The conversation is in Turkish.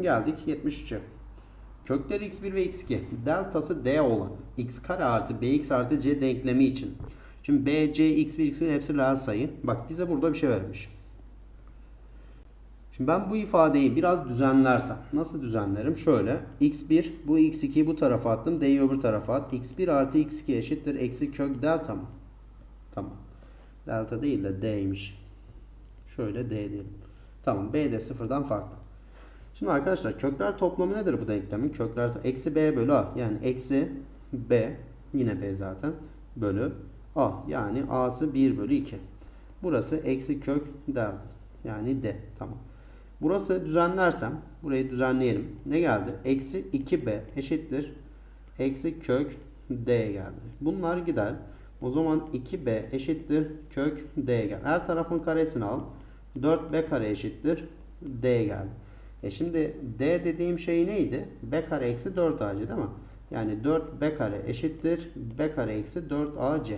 Geldik 73'e. Kökleri x1 ve x2 deltası d olan x kare artı bx artı c denklemi için. Şimdi b, c, x1, x2 hepsi reel sayı. Bak bize burada bir şey vermiş. Şimdi ben bu ifadeyi biraz düzenlersem nasıl düzenlerim? Şöyle x1 bu x2'yi bu tarafa attım d'yi öbür tarafa at. x1 artı x2 eşittir eksi kök delta mı? Tamam. Delta değil de d'ymiş. Şöyle d diyelim. Tamam b de sıfırdan farklı. Şimdi arkadaşlar kökler toplamı nedir bu denklemin? Kökler eksi b bölü a yani eksi b yine b zaten bölü a yani a'sı 1 bölü 2. Burası eksi kök delta yani d tamam. Burası düzenlersem burayı düzenleyelim. Ne geldi? Eksi 2b eşittir. Eksi kök d geldi. Bunlar gider. O zaman 2b eşittir kök d gel. Her tarafın karesini al. 4b kare eşittir d geldi. E şimdi d dediğim şey neydi? b kare eksi 4ac değil mi? Yani 4b kare eşittir b kare eksi 4ac.